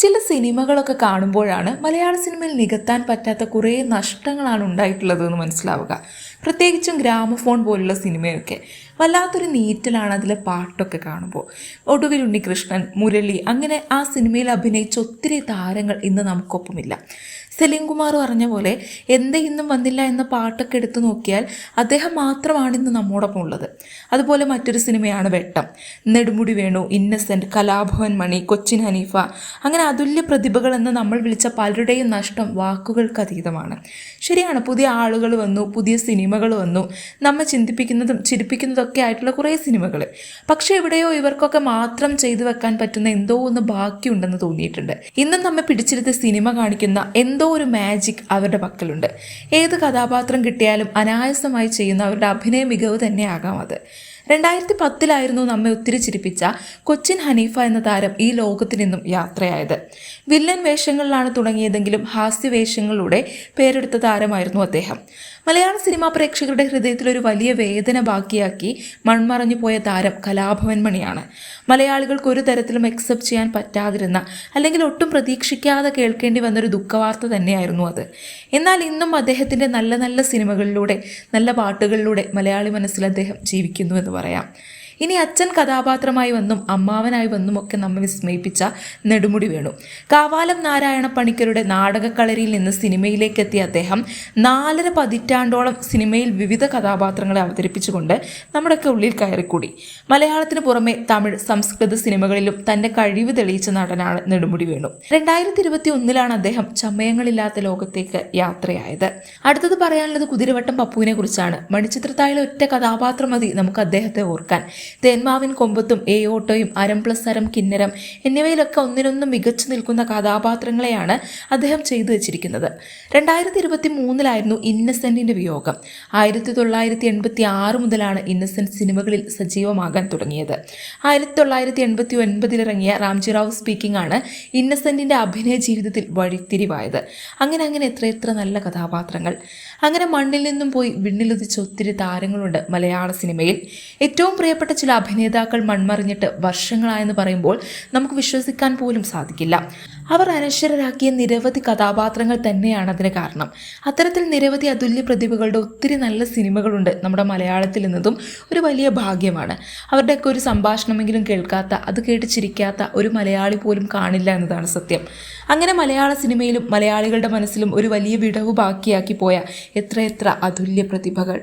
ചില സിനിമകളൊക്കെ കാണുമ്പോഴാണ് മലയാള സിനിമയിൽ നികത്താൻ പറ്റാത്ത കുറേ നഷ്ടങ്ങളാണ് ഉണ്ടായിട്ടുള്ളത് എന്ന് മനസ്സിലാവുക. പ്രത്യേകിച്ചും ഗ്രാമഫോൺ പോലുള്ള സിനിമയൊക്കെ വല്ലാത്തൊരു നീറ്റലാണ് അതിലെ പാട്ടൊക്കെ കാണുമ്പോൾ. ഒടുവിൽ ഉണ്ണികൃഷ്ണൻ മുരളി അങ്ങനെ ആ സിനിമയിൽ അഭിനയിച്ച ഒത്തിരി താരങ്ങൾ ഇന്ന് നമുക്കൊപ്പമില്ല. സലീം കുമാർ പറഞ്ഞ പോലെ എന്തേ ഇന്നും വന്നില്ല എന്ന പാട്ടൊക്കെ എടുത്തു നോക്കിയാൽ അദ്ദേഹം മാത്രമാണ് ഇന്ന് നമ്മോടൊപ്പം ഉള്ളത്. അതുപോലെ മറ്റൊരു സിനിമയാണ് വെട്ടം. നെടുമുടി വേണു ഇന്നസെന്റ് കലാഭവൻ മണി കൊച്ചിൻ ഹനീഫ അങ്ങനെ അതുല്യ പ്രതിഭകൾ എന്ന് നമ്മൾ വിളിച്ച പലരുടെയും നഷ്ടം വാക്കുകൾക്ക് അതീതമാണ്. ശരിയാണ് പുതിയ ആളുകൾ വന്നു പുതിയ സിനിമകൾ വന്നു. നമ്മെ ചിന്തിപ്പിക്കുന്നതും ചിരിപ്പിക്കുന്നതൊക്കെ ആയിട്ടുള്ള കുറേ സിനിമകൾ പക്ഷേ എവിടെയോ ഇവർക്കൊക്കെ മാത്രം ചെയ്തു വെക്കാൻ പറ്റുന്ന എന്തോ ഒന്ന് ബാക്കിയുണ്ടെന്ന് തോന്നിയിട്ടുണ്ട്. ഇന്നും നമ്മെ പിടിച്ചിരുത്തി സിനിമ കാണിക്കുന്ന എന്തോ ഒരു മാജിക് അവരുടെ പക്കലുണ്ട്. ഏത് കഥാപാത്രം കിട്ടിയാലും അനായാസമായി ചെയ്യുന്ന അവരുടെ അഭിനയ മികവ് തന്നെയാകാം അത്. രണ്ടായിരത്തി പത്തിലായിരുന്നു നമ്മെ ഒത്തിരി ചിരിപ്പിച്ച കൊച്ചിൻ ഹനീഫ എന്ന താരം ഈ ലോകത്തു നിന്നും യാത്രയായത്. വില്ലൻ വേഷങ്ങളിലാണ് തുടങ്ങിയതെങ്കിലും ഹാസ്യവേഷങ്ങളിലൂടെ പേരെടുത്ത താരമായിരുന്നു അദ്ദേഹം. മലയാള സിനിമാ പ്രേക്ഷകരുടെ ഹൃദയത്തിൽ ഒരു വലിയ വേദന ബാക്കിയാക്കി മൺമറഞ്ഞു പോയ താരം കലാഭവൻ മണിയാണ്. മലയാളികൾക്ക് ഒരു തരത്തിലും അക്സെപ്റ്റ് ചെയ്യാൻ പറ്റാതിരുന്ന അല്ലെങ്കിൽ ഒട്ടും പ്രതീക്ഷിക്കാതെ കേൾക്കേണ്ടി വന്നൊരു ദുഃഖവാർത്ത തന്നെയായിരുന്നു അത്. എന്നാൽ ഇന്നും അദ്ദേഹത്തിന്റെ നല്ല നല്ല സിനിമകളിലൂടെ നല്ല പാട്ടുകളിലൂടെ മലയാളി മനസ്സിൽ അദ്ദേഹം ജീവിക്കുന്നു എന്ന് പറയാം. ഇനി അച്ഛൻ കഥാപാത്രമായി വന്നും അമ്മാവനായി വന്നും ഒക്കെ നമ്മെ വിസ്മയിപ്പിച്ച നെടുമുടി വേണു. കാവാലം നാരായണ പണിക്കരുടെ നാടകക്കളരിയിൽ നിന്ന് സിനിമയിലേക്ക് എത്തിയ അദ്ദേഹം നാലര പതിറ്റാണ്ടോളം സിനിമയിൽ വിവിധ കഥാപാത്രങ്ങളെ അവതരിപ്പിച്ചുകൊണ്ട് നമ്മുടെയൊക്കെ ഉള്ളിൽ കയറിക്കൂടി. മലയാളത്തിന് പുറമെ തമിഴ് സംസ്കൃത സിനിമകളിലും തന്റെ കഴിവ് തെളിയിച്ച നടനാണ് നെടുമുടി വേണു. രണ്ടായിരത്തി ഇരുപത്തി ഒന്നിലാണ് അദ്ദേഹം ചമയങ്ങളില്ലാത്ത ലോകത്തേക്ക് യാത്രയായത്. അടുത്തത് പറയാനുള്ളത് കുതിരവട്ടം പപ്പുവിനെ കുറിച്ചാണ്. മണിച്ചിത്രത്താഴിലെ ഒറ്റ കഥാപാത്രം മതി നമുക്ക് അദ്ദേഹത്തെ ഓർക്കാൻ. തേന്മാവിൻ കൊമ്പത്തും എ ഓട്ടോയും അരം പ്ലസ് അരം കിന്നരം എന്നിവയിലൊക്കെ ഒന്നിനൊന്നും മികച്ചു നിൽക്കുന്ന കഥാപാത്രങ്ങളെയാണ് അദ്ദേഹം ചെയ്തു വെച്ചിരിക്കുന്നത്. രണ്ടായിരത്തി ഇരുപത്തി മൂന്നിലായിരുന്നു ഇന്നസെന്റിന്റെ വിയോഗം. ആയിരത്തി തൊള്ളായിരത്തി എൺപത്തി ആറ് മുതലാണ് ഇന്നസെന്റ് സിനിമകളിൽ സജീവമാകാൻ തുടങ്ങിയത്. ആയിരത്തി തൊള്ളായിരത്തി എൺപത്തി ഒൻപതിലിറങ്ങിയ റാംജി റാവു സ്പീക്കിംഗ് ആണ് ഇന്നസെന്റിന്റെ അഭിനയ ജീവിതത്തിൽ വഴിത്തിരിവായത്. അങ്ങനെ അങ്ങനെ എത്രയെത്ര നല്ല കഥാപാത്രങ്ങൾ. അങ്ങനെ മണ്ണിൽ നിന്നും പോയി വിണ്ണിലുതിച്ച ഒത്തിരി താരങ്ങളുണ്ട് മലയാള സിനിമയിൽ. ഏറ്റവും പ്രിയപ്പെട്ട ചില അഭിനേതാക്കൾ മൺമറിഞ്ഞിട്ട് വർഷങ്ങളായെന്ന് പറയുമ്പോൾ നമുക്ക് വിശ്വസിക്കാൻ പോലും സാധിക്കില്ല. അവർ അനശ്വരരാക്കിയ നിരവധി കഥാപാത്രങ്ങൾ തന്നെയാണ് അതിന് കാരണം. അത്തരത്തിൽ നിരവധി അതുല്യ പ്രതിഭകളുടെ ഒത്തിരി നല്ല സിനിമകളുണ്ട് നമ്മുടെ മലയാളത്തിൽ നിന്നതും ഒരു വലിയ ഭാഗ്യമാണ്. അവരുടെയൊക്കെ ഒരു സംഭാഷണമെങ്കിലും കേൾക്കാത്ത അത് കേട്ട് ചിരിക്കാത്ത ഒരു മലയാളി പോലും കാണില്ല എന്നതാണ് സത്യം. അങ്ങനെ മലയാള സിനിമയിലും മലയാളികളുടെ മനസ്സിലും ഒരു വലിയ വിടവ് ബാക്കിയാക്കി പോയ എത്രയെത്ര അതുല്യ പ്രതിഭകൾ.